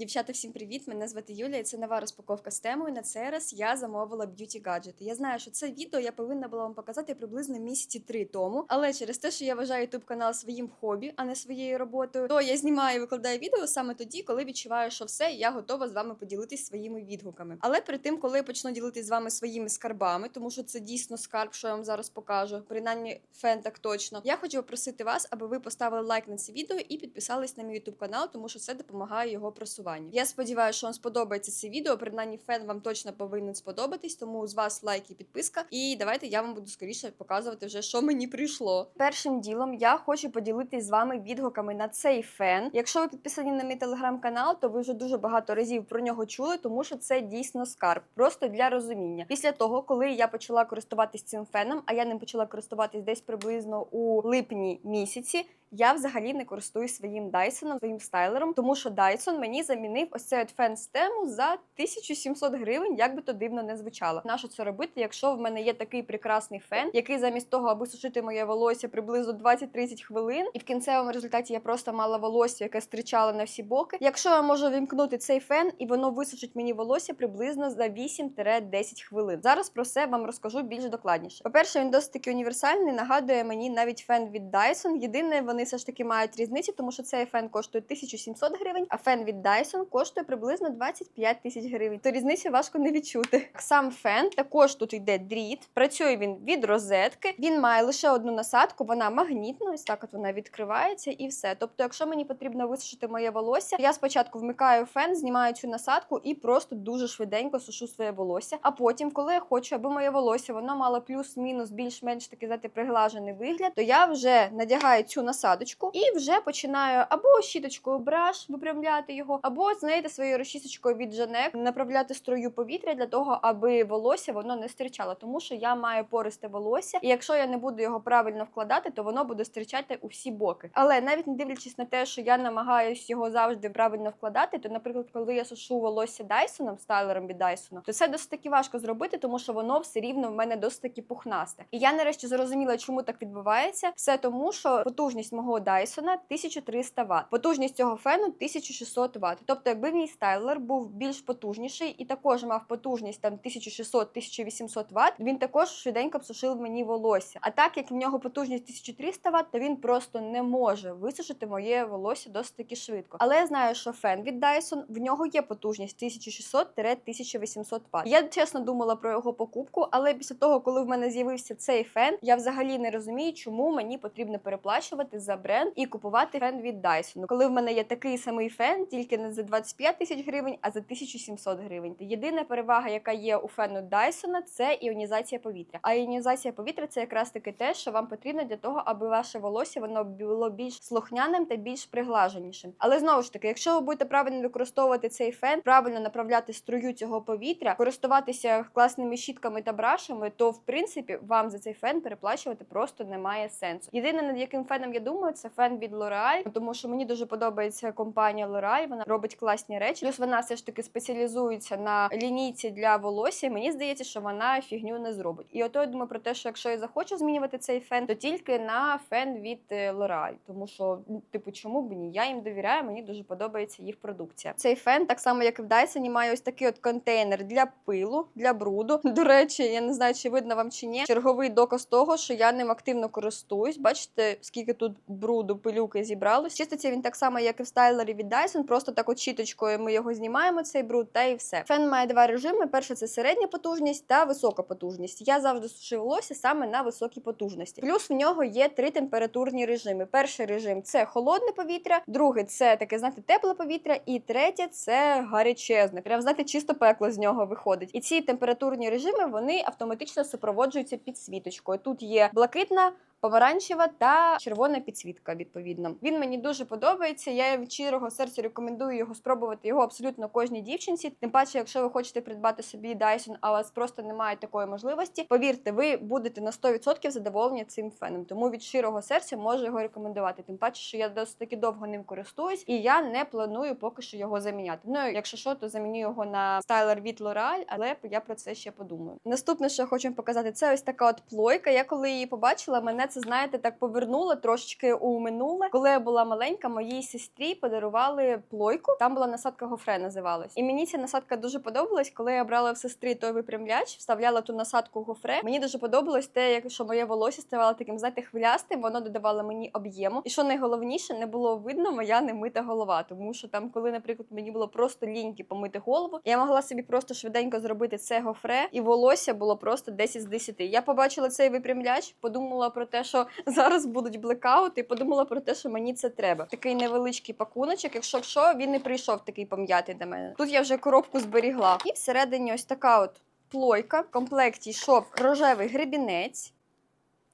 Дівчата, всім привіт! Мене звати Юля, і це нова розпаковка з темою. На цей раз я замовила б'юті гаджети. Я знаю, що це відео я повинна була вам показати приблизно місяці три тому. Але через те, що я вважаю youtube канал своїм хобі, а не своєю роботою, то я знімаю і викладаю відео саме тоді, коли відчуваю, що все, я готова з вами поділитись своїми відгуками. Але перед тим, коли я почну ділитись з вами своїми скарбами, тому що це дійсно скарб, що я вам зараз покажу, принаймні фен так точно. Я хочу попросити вас, аби ви поставили лайк на це відео і підписались на мій youtube канал, тому що це допомагає його просуванню. Я сподіваюся, що вам сподобається це відео. Принаймні, фен вам точно повинен сподобатись, тому з вас лайк і підписка. І давайте я вам буду скоріше показувати вже, що мені прийшло. Першим ділом я хочу поділитись з вами відгуками на цей фен. Якщо ви підписані на мій телеграм-канал, то ви вже дуже багато разів про нього чули, тому що це дійсно скарб. Просто для розуміння. Після того, коли я почала користуватись цим феном, а я ним почала користуватись десь приблизно у липні місяці. Я взагалі не користуюсь своїм Dyson, своїм стайлером, тому що Dyson мені замінив ось цей от фен стему за 1700 гривень, як би то дивно не звучало. Нащо це робити, якщо в мене є такий прекрасний фен, який замість того, аби сушити моє волосся приблизно 20-30 хвилин, і в кінцевому результаті я просто мала волосся, яке стрічало на всі боки. Якщо я можу вімкнути цей фен, і воно висушить мені волосся приблизно за 8-10 хвилин. Зараз про це вам розкажу більш докладніше. По-перше, він досить таки універсальний. Нагадує мені навіть фен від Dyson. Єдине, вони все ж таки мають різницю, тому що цей фен коштує 1700 гривень, а фен від Dyson коштує приблизно 25 тисяч гривень. То різницю важко не відчути. Сам фен також тут йде дріт. Працює він від розетки. Він має лише одну насадку, вона магнітна. Ось так от вона відкривається і все. Тобто, якщо мені потрібно висушити моє волосся, я спочатку вмикаю фен, знімаю цю насадку і просто дуже швиденько сушу своє волосся. А потім, коли я хочу, аби моє волосся воно мало плюс-мінус більш-менш такий знаєте, приглажений вигляд, то я вже надягаю цю насадочку і вже починаю або щіточкою браш випрямляти його, або знаєте, своєю розчісочкою від Жанек направляти струю повітря для того, аби волосся воно не стирчало, тому що я маю пористе волосся, і якщо я не буду його правильно вкладати, то воно буде стирчати у всі боки. Але навіть не дивлячись на те, що я намагаюсь його завжди правильно вкладати, то, наприклад, коли я сушу волосся Дайсоном, стайлером від Дайсона, то це досить таки важко зробити, тому що воно все рівно в мене досить таки пухнасте. І я нарешті зрозуміла, чому так відбувається. Все тому, що потужність мого Дайсона 1300 Вт. Потужність цього фену 1600 Вт. Тобто, якби мій стайлер був більш потужніший і також мав потужність там 1600-1800 Вт, він також швиденько б сушив мені волосся. А так як в нього потужність 1300 Вт, то він просто не може висушити моє волосся досить таки швидко. Але я знаю, що фен від Dyson, в нього є потужність 1600-1800 Вт. Я чесно думала про його покупку, але після того, коли в мене з'явився цей фен, я взагалі не розумію, чому мені потрібно переплачувати за бренд і купувати фен від Dyson. Коли в мене є такий самий фен, тільки не за 25 тисяч гривень, а за 1700 гривень. Єдина перевага, яка є у фену Dyson, це іонізація повітря. А іонізація повітря це якраз таки те, що вам потрібно для того, аби ваше волосся воно було більш слухняним та більш приглаженішим. Але знову ж таки, якщо ви будете правильно використовувати цей фен, правильно направляти струю цього повітря, користуватися класними щітками та брашами, то в принципі вам за цей фен переплачувати просто немає сенсу. Єдине над яким феном я думаю, це фен від L'Oreal, тому що мені дуже подобається компанія L'Oreal, Вона робить класні речі. Плюс вона все ж таки спеціалізується на лінійці для волосся. і Мені здається, що вона фігню не зробить. І ото я думаю про те, що якщо я захочу змінювати цей фен, то тільки на фен від е, L'Oreal. Тому що, ну, типу, чому б ні? Я їм довіряю, мені дуже подобається їх продукція. Цей фен, так само як і в Dyson, має ось такий от контейнер для пилу, для бруду. До речі, я не знаю, чи видно вам чи ні. Черговий доказ того, що я ним активно користуюсь. Бачите, скільки тут бруду, пилюки зібралось. Чиститься він так само, як і в стайлері від Dyson, просто так от щіточкою ми його знімаємо, цей бруд, та і все. Фен має два режими: перше це середня потужність та висока потужність. Я завжди сушу волосся саме на високій потужності. Плюс в нього є три температурні режими. Перший режим це холодне повітря, другий це таке, знаєте, тепле повітря, і третє це гарячезне. Прям знаєте, чисто пекло з нього виходить. І ці температурні режими вони автоматично супроводжуються підсвіточкою. Тут є блакитна. Помаранчева та червона підсвітка. Відповідно, він мені дуже подобається. Я від щирого серця рекомендую його спробувати його абсолютно кожній дівчинці. Тим паче, якщо ви хочете придбати собі Dyson, а у вас просто немає такої можливості. Повірте, ви будете на 100% задоволені цим феном. Тому від щирого серця можу його рекомендувати. Тим паче, що я досить таки довго ним користуюсь, і я не планую поки що його заміняти. Ну якщо що, то заміню його на стайлер від L'Oreal, але я про це ще подумаю. Наступне, що хочу показати, це ось така от плойка. Я коли її побачила, мене це знаєте так повернуло трошечки у минуле. Коли я була маленька, моїй сестрі подарували плойку. Там була насадка гофре, називалась. І мені ця насадка дуже подобалась. Коли я брала в сестри той випрямляч, вставляла ту насадку гофре. Мені дуже подобалось те, як що моє волосся ставало таким, знаєте, хвилястим. Воно додавало мені об'єму. І що найголовніше, не було видно моя немита голова, тому що там, коли, наприклад, мені було просто ліньки помити голову, я могла собі просто швиденько зробити це гофре, і волосся було просто 10 з 10. Я побачила цей випрямляч, подумала про те, що зараз будуть блекаути, і подумала про те, що мені це треба. Такий невеличкий пакуночок. Якщо що, він не прийшов такий пом'ятий до мене. Тут я вже коробку зберігла. І всередині ось така от плойка. В комплекті йшов рожевий гребінець.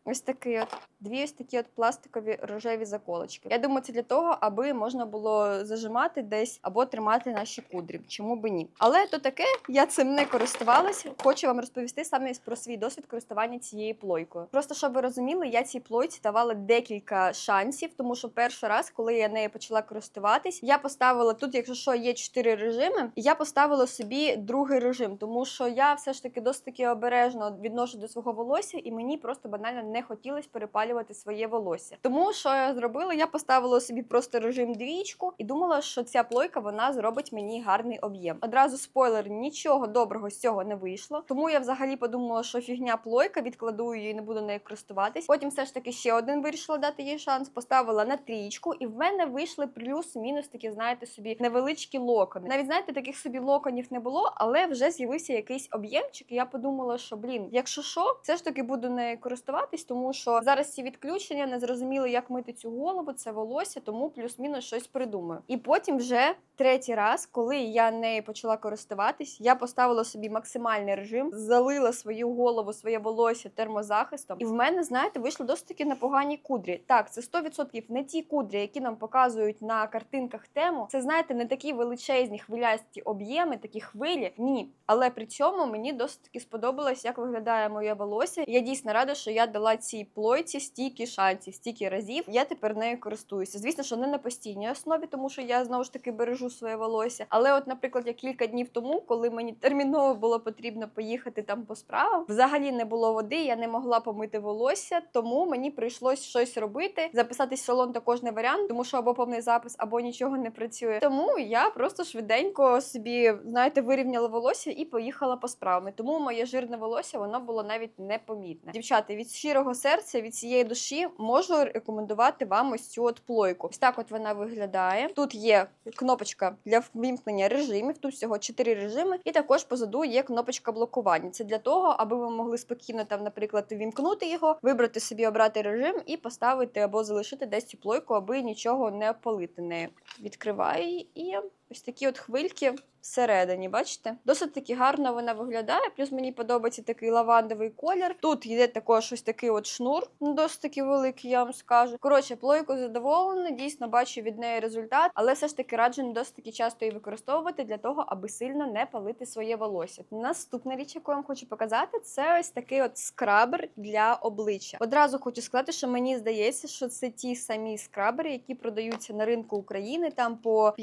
Ось такий от дві ось такі от пластикові рожеві заколочки. Я думаю, це для того, аби можна було зажимати десь або тримати наші кудрі. Чому би ні? Але то таке, я цим не користувалася. Хочу вам розповісти саме про свій досвід користування цією плойкою. Просто щоб ви розуміли, я цій плойці давала декілька шансів, тому що перший раз, коли я нею почала користуватись, я поставила тут, якщо що, є чотири режими, я поставила собі другий режим, тому що я все ж таки досить таки обережно відношу до свого волосся, і мені просто банально не хотілося перепалювати своє волосся. Тому що я зробила, я поставила собі просто режим двічку і думала, що ця плойка вона зробить мені гарний об'єм. Одразу спойлер, нічого доброго з цього не вийшло. Тому я взагалі подумала, що фігня плойка, відкладу її, не буду нею користуватись. Потім все ж таки ще один вирішила дати їй шанс, поставила на трічку, і в мене вийшли плюс-мінус такі, знаєте, собі невеличкі локони. Навіть знаєте, таких собі локонів не було, але вже з'явився якийсь об'ємчик. І я подумала, що блін, якщо що, все ж таки буду нею користуватись, тому що зараз ці відключення не зрозуміли, як мити цю голову, це волосся, тому плюс-мінус щось придумаю. І потім вже третій раз, коли я нею почала користуватись, я поставила собі максимальний режим, залила свою голову, своє волосся термозахистом. І в мене, знаєте, вийшло досить таки непогані кудрі. Так, це 100% не ті кудрі, які нам показують на картинках тему. Це знаєте, не такі величезні хвилясті об'єми, такі хвилі. Ні. Але при цьому мені досить таки сподобалось, як виглядає моє волосся. Я дійсно рада, що я дала цій плойці стільки шансів, стільки разів. Я тепер нею користуюся. Звісно, що не на постійній основі, тому що я знову ж таки бережу своє волосся. Але, от, наприклад, я кілька днів тому, коли мені терміново було потрібно поїхати там по справам, взагалі не було води, я не могла помити волосся, тому мені прийшлось щось робити. Записатись в салон також не варіант, тому що або повний запис, або нічого не працює. Тому я просто швиденько собі, знаєте, вирівняла волосся і поїхала по справам. Тому моє жирне волосся воно було навіть непомітне. Дівчата, від щирого серця, від цієї душі можу рекомендувати вам ось цю от плойку. Ось так от вона виглядає. Тут є кнопочка для вимкнення режимів. Тут всього 4 режими, і також позаду є кнопочка блокування. Це для того, аби ви могли спокійно там, наприклад, вімкнути його, вибрати собі обрати режим і поставити або залишити десь цю плойку, аби нічого не опалити нею. Відкриваю її ось такі от хвильки. Всередині, бачите? Досить таки гарно вона виглядає. Плюс мені подобається такий лавандовий колір. Тут йде також ось такий от шнур, ну, досить таки великий, я вам скажу. Коротше, плойку задоволена, дійсно бачу від неї результат, але все ж таки раджу досить таки часто її використовувати для того, аби сильно не палити своє волосся. Наступна річ, яку я вам хочу показати, це ось такий от скрабер для обличчя. Одразу хочу сказати, що мені здається, що це ті самі скрабери, які продаються на ринку України там по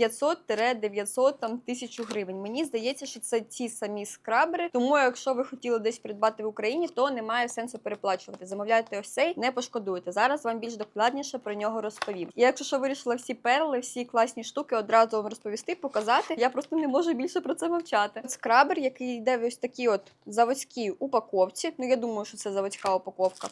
500-900 там тисячу гривень. Мені здається, що це ті самі скрабери. Тому, якщо ви хотіли десь придбати в Україні, то немає сенсу переплачувати. Замовляйте ось цей, не пошкодуйте. Зараз вам більш докладніше про нього розповім. І якщо що вирішила всі перли, всі класні штуки одразу вам розповісти, показати. Я просто не можу більше про це мовчати. Скрабер, який йде в ось такій от заводській упаковці. Ну я думаю, що це заводська упаковка.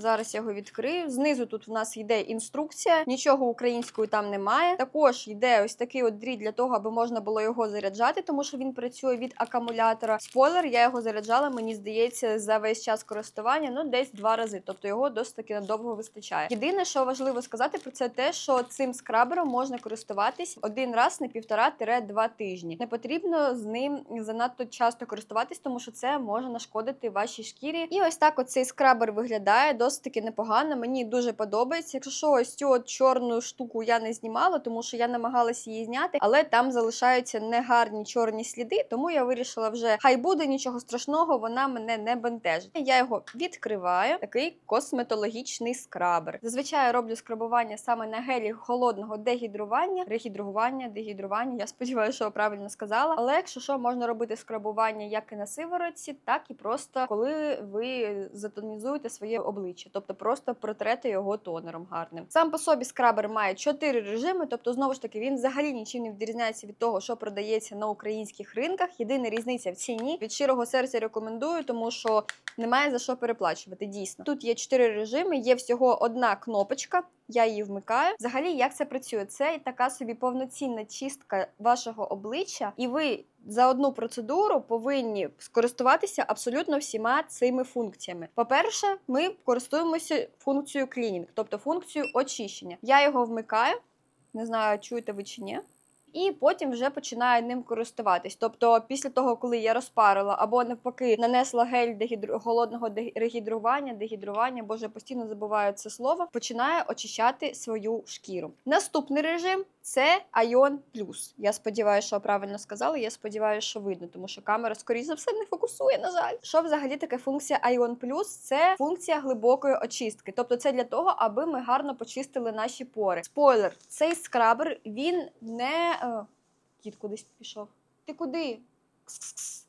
Зараз я його відкрию. Знизу тут в нас йде інструкція, нічого українською там немає. Також йде ось такий от дріт для того, аби можна було його заряджати, тому що він працює від акумулятора. Спойлер, я його заряджала, мені здається, за весь час користування, ну десь два рази. Тобто його досить таки надовго вистачає. Єдине, що важливо сказати про це, те, що цим скрабером можна користуватись один раз на півтора-два тижні. Не потрібно з ним занадто часто користуватись, тому що це може нашкодити вашій шкірі. І ось так оцей скрабер виглядає досить таки непогано. Мені дуже подобається. Якщо що, ось цю от чорну штуку я не знімала, тому що я намагалася її зняти, але там залишаються негарні чорні сліди, тому я вирішила вже хай буде нічого страшного, вона мене не бентежить. Я його відкриваю. Такий косметологічний скрабер. Зазвичай я роблю скрабування саме на гелі холодного дегідрування, регідрування, дегідрування. Я сподіваюся, що я правильно сказала. Але якщо що, можна робити скрабування як і на сиворотці, так і просто коли ви затонізуєте своє обличчя. Обличчя, тобто просто протрете його тонером гарним. Сам по собі скрабер має чотири режими, тобто знову ж таки він взагалі нічим не відрізняється від того, що продається на українських ринках. Єдина різниця в ціні. Від щирого серця рекомендую, тому що немає за що переплачувати. Дійсно, тут є чотири режими, є всього одна кнопочка. Я її вмикаю. Взагалі, як це працює? Це така собі повноцінна чистка вашого обличчя, і ви за одну процедуру повинні скористуватися абсолютно всіма цими функціями. По-перше, ми користуємося функцією клінінг, тобто функцією очищення. Я його вмикаю, не знаю, чуєте ви чи ні. І потім вже починаю ним користуватись. Тобто, після того, коли я розпарила або навпаки нанесла гель дегідру... голодного дегідрування, дегідрування, боже, постійно забуваю це слово, починає очищати свою шкіру. Наступний режим це Ion Plus. Я сподіваюся, що правильно сказала. Я сподіваюся, що видно, тому що камера, скоріше за все, не фокусує. На жаль, що взагалі таке функція Ion Plus? Це функція глибокої очистки. Тобто, це для того, аби ми гарно почистили наші пори. Спойлер, цей скрабер він не е, кіт кудись пішов. Ти куди? Кс-кс-кс.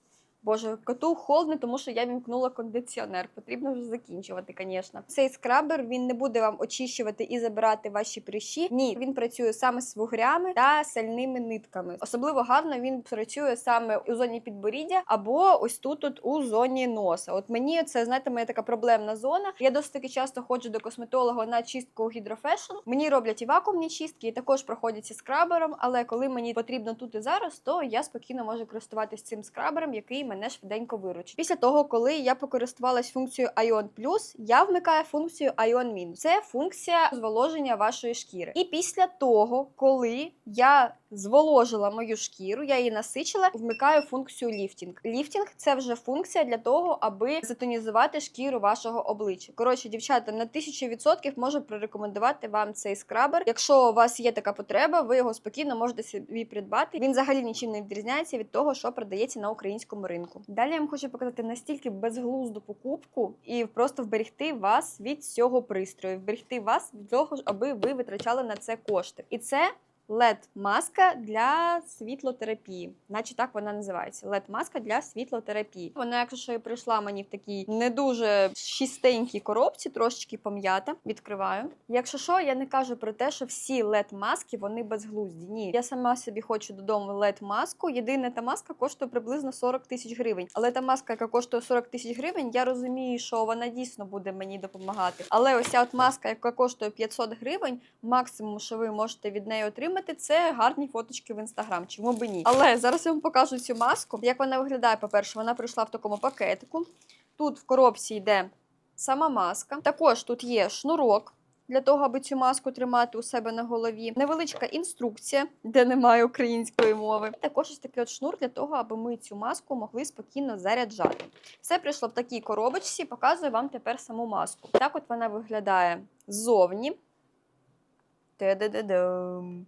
Боже, коту холодно, тому що я вімкнула кондиціонер. Потрібно вже закінчувати, звісно. Цей скрабер він не буде вам очищувати і забирати ваші прищі. Ні, він працює саме з вугрями та сальними нитками. Особливо гарно він працює саме у зоні підборіддя або ось тут, тут у зоні носа. От мені це знаєте, моя така проблемна зона. Я досить таки часто ходжу до косметолога на чистку гідрофешн. Мені роблять і вакуумні чистки, і також проходять і скрабером. Але коли мені потрібно тут і зараз, то я спокійно можу користуватися цим скрабером, який мене швиденько виручить. Після того, коли я покористувалась функцією Ion я вмикаю функцію Ion. Це функція зволоження вашої шкіри. І після того, коли я зволожила мою шкіру, я її насичила, вмикаю функцію ліфтінг. Ліфтінг це вже функція для того, аби затонізувати шкіру вашого обличчя. Коротше, дівчата, на 1000% можу прорекомендувати вам цей скрабер. Якщо у вас є така потреба, ви його спокійно можете собі придбати. Він взагалі нічим не відрізняється від того, що продається на українському ринку. Далі я вам хочу показати настільки безглузду покупку і просто вберегти вас від цього пристрою, вберегти вас від того, аби ви витрачали на це кошти. І це LED-маска для світлотерапії, наче так вона називається. LED-маска для світлотерапії. Вона, якщо що і прийшла мені в такій не дуже чистенькій коробці, трошечки пом'ята. Відкриваю. Якщо що, я не кажу про те, що всі LED-маски вони безглузді. Ні, я сама собі хочу додому LED-маску. Єдина та маска коштує приблизно 40 тисяч гривень. Але та маска, яка коштує 40 тисяч гривень, я розумію, що вона дійсно буде мені допомагати. Але ось ця от маска, яка коштує 500 гривень, максимум, що ви можете від неї отримати, це гарні фоточки в інстаграм. Чому би ні? Але зараз я вам покажу цю маску. Як вона виглядає, по-перше, вона прийшла в такому пакетику. Тут в коробці йде сама маска. Також тут є шнурок. Для того, аби цю маску тримати у себе на голові, невеличка інструкція, де немає української мови. Також ось такий от шнур для того, аби ми цю маску могли спокійно заряджати. Все прийшло в такій коробочці, показую вам тепер саму маску. Так от вона виглядає ззовні. Da da da dum.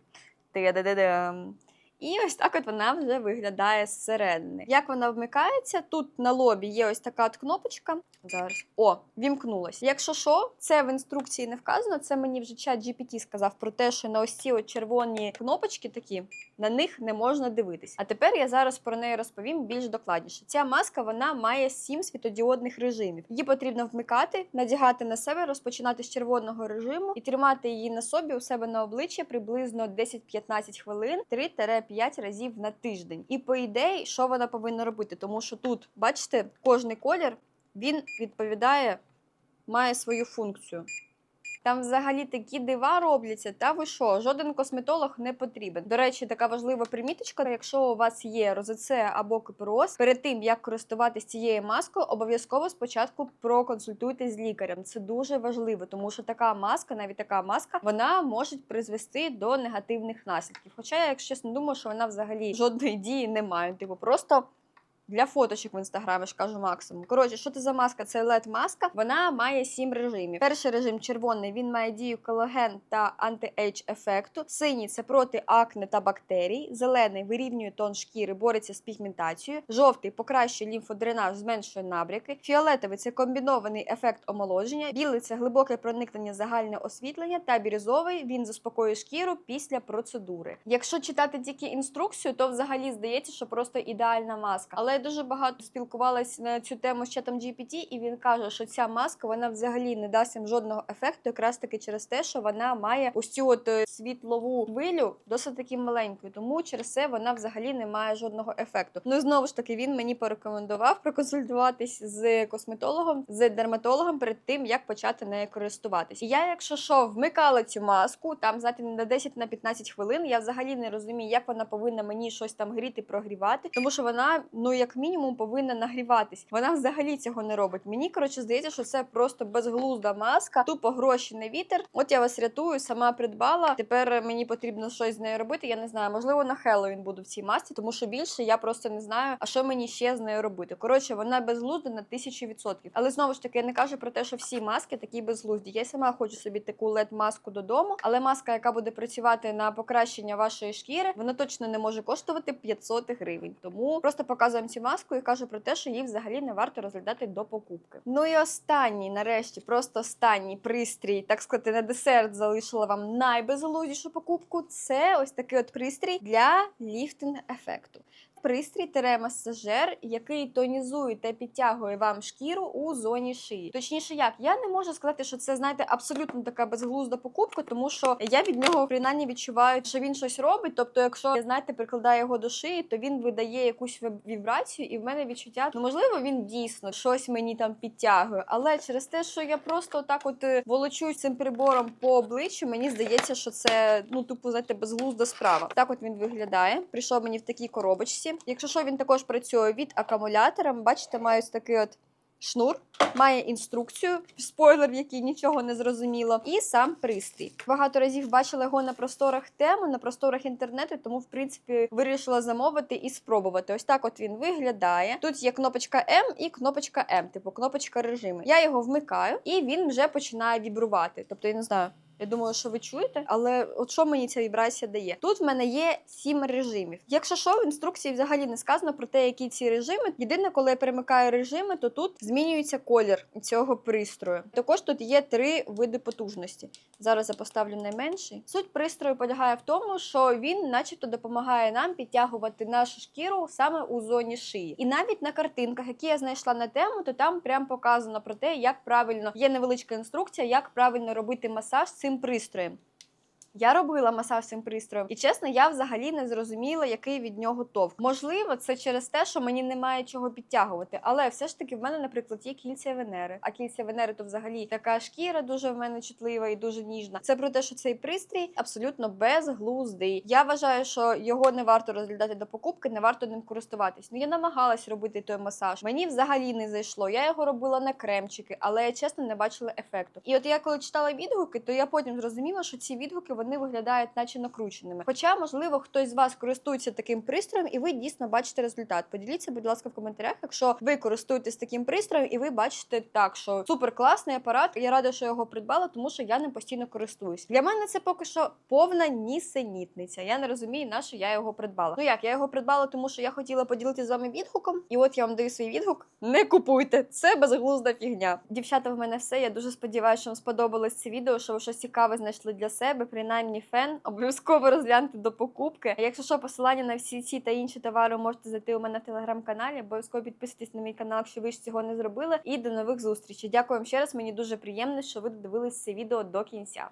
Da da da dum. І ось так от вона вже виглядає зсередини. Як вона вмикається? Тут на лобі є ось така от кнопочка. Зараз. О, вімкнулась. Якщо що, це в інструкції не вказано. Це мені вже чат GPT сказав про те, що на ось ці от червоні кнопочки такі, на них не можна дивитись. А тепер я зараз про неї розповім більш докладніше. Ця маска вона має сім світодіодних режимів. Її потрібно вмикати, надягати на себе, розпочинати з червоного режиму і тримати її на собі у себе на обличчі приблизно 10-15 хвилин, 3-5 разів на тиждень. І по ідеї, що вона повинна робити? Тому що тут, бачите, кожний колір він відповідає, має свою функцію. Там взагалі такі дива робляться, та ви що, жоден косметолог не потрібен. До речі, така важлива приміточка. Якщо у вас є розоце або кипороз, перед тим як користуватись цією маскою, обов'язково спочатку проконсультуйтесь з лікарем. Це дуже важливо, тому що така маска, навіть така маска, вона може призвести до негативних наслідків. Хоча я, якщо чесно, думаю, що вона взагалі жодної дії не має. Типу, просто для фоточок в інстаграмі ж кажу максимум. Коротше, що це за маска? Це led маска. Вона має сім режимів. Перший режим червоний. Він має дію колаген та анти-ейдж ефекту. Синій це проти акне та бактерій. Зелений вирівнює тон шкіри, бореться з пігментацією. Жовтий покращує лімфодренаж, зменшує набряки. Фіолетовий це комбінований ефект омолодження. Білий це глибоке проникнення загальне освітлення. Та бірюзовий він заспокоює шкіру після процедури. Якщо читати тільки інструкцію, то взагалі здається, що просто ідеальна маска. Але я дуже багато спілкувалася на цю тему з чатом GPT, і він каже, що ця маска вона взагалі не дасть їм жодного ефекту, якраз таки через те, що вона має ось цю от е, світлову хвилю досить таки маленькою. Тому через це вона взагалі не має жодного ефекту. Ну і знову ж таки він мені порекомендував проконсультуватись з косметологом, з дерматологом перед тим, як почати нею користуватись. І я, якщо що, вмикала цю маску, там знаєте, на 10 на 15 хвилин. Я взагалі не розумію, як вона повинна мені щось там гріти, прогрівати, тому що вона, ну як мінімум, повинна нагріватись. Вона взагалі цього не робить. Мені коротше здається, що це просто безглузда маска, тупо гроші на вітер. От я вас рятую, сама придбала. Тепер мені потрібно щось з нею робити. Я не знаю, можливо, на Хеллоуін буду в цій масці, тому що більше я просто не знаю, а що мені ще з нею робити. Коротше, вона безглузда на тисячу відсотків. Але знову ж таки, я не кажу про те, що всі маски такі безглузді. Я сама хочу собі таку led маску додому, але маска, яка буде працювати на покращення вашої шкіри, вона точно не може коштувати 500 гривень. Тому просто показуємо цю маску і кажу про те, що її взагалі не варто розглядати до покупки. Ну і останній, нарешті, просто останній пристрій, так сказати, на десерт залишила вам найбезглуздішу покупку. Це ось такий от пристрій для ліфтинг ефекту. Пристрій теремасажер, який тонізує та підтягує вам шкіру у зоні шиї. Точніше, як я не можу сказати, що це знаєте абсолютно така безглузда покупка, тому що я від нього принаймні відчуваю, що він щось робить. Тобто, якщо я знаєте, прикладаю його до шиї, то він видає якусь вібрацію, і в мене відчуття, ну можливо, він дійсно щось мені там підтягує. Але через те, що я просто так от е, волочусь цим прибором по обличчю, мені здається, що це ну тупо знаєте, безглузда справа. Так от він виглядає. Прийшов мені в такій коробочці. Якщо що, він також працює від акумулятора. Бачите, має ось такий от. Шнур має інструкцію, спойлер, в якій нічого не зрозуміло, і сам пристрій. Багато разів бачила його на просторах теми, на просторах інтернету, тому в принципі вирішила замовити і спробувати. Ось так от він виглядає. Тут є кнопочка М і кнопочка М, типу кнопочка режиму. Я його вмикаю, і він вже починає вібрувати. Тобто, я не знаю. Я думаю, що ви чуєте, але от що мені ця вібрація дає? Тут в мене є сім режимів. Якщо що, в інструкції взагалі не сказано про те, які ці режими. Єдине, коли я перемикаю режими, то тут змінюється колір цього пристрою. Також тут є три види потужності. Зараз я поставлю найменший. Суть пристрою полягає в тому, що він, начебто, допомагає нам підтягувати нашу шкіру саме у зоні шиї. І навіть на картинках, які я знайшла на тему, то там прям показано про те, як правильно є невеличка інструкція, як правильно робити масаж цим пристроєм. Я робила масаж цим пристроєм, і чесно, я взагалі не зрозуміла, який від нього товк. Можливо, це через те, що мені немає чого підтягувати. Але все ж таки в мене, наприклад, є кільця Венери. А кільця Венери то взагалі така шкіра дуже в мене чутлива і дуже ніжна. Це про те, що цей пристрій абсолютно безглуздий. Я вважаю, що його не варто розглядати до покупки, не варто ним користуватись. Ну я намагалась робити той масаж. Мені взагалі не зайшло. Я його робила на кремчики, але я чесно не бачила ефекту. І от я коли читала відгуки, то я потім зрозуміла, що ці відгуки вони виглядають, наче накрученими. Хоча, можливо, хтось з вас користується таким пристроєм, і ви дійсно бачите результат. Поділіться, будь ласка, в коментарях, якщо ви користуєтесь таким пристроєм, і ви бачите так, що супер класний апарат. Я рада, що його придбала, тому що я ним постійно користуюсь. Для мене це поки що повна нісенітниця. Я не розумію, на що я його придбала. Ну як я його придбала, тому що я хотіла поділитися з вами відгуком, і от я вам даю свій відгук. Не купуйте, це безглузда фігня. Дівчата, в мене все. Я дуже сподіваюся, що вам сподобалось це відео, що ви щось цікаве знайшли для себе. Принаймні фен обов'язково розгляньте до покупки. Якщо що, посилання на всі ці та інші товари можете зайти у мене в телеграм-каналі. Обов'язково підписуйтесь на мій канал, якщо ви ж цього не зробили. І до нових зустрічей. Дякую вам ще раз. Мені дуже приємно, що ви додивились це відео до кінця.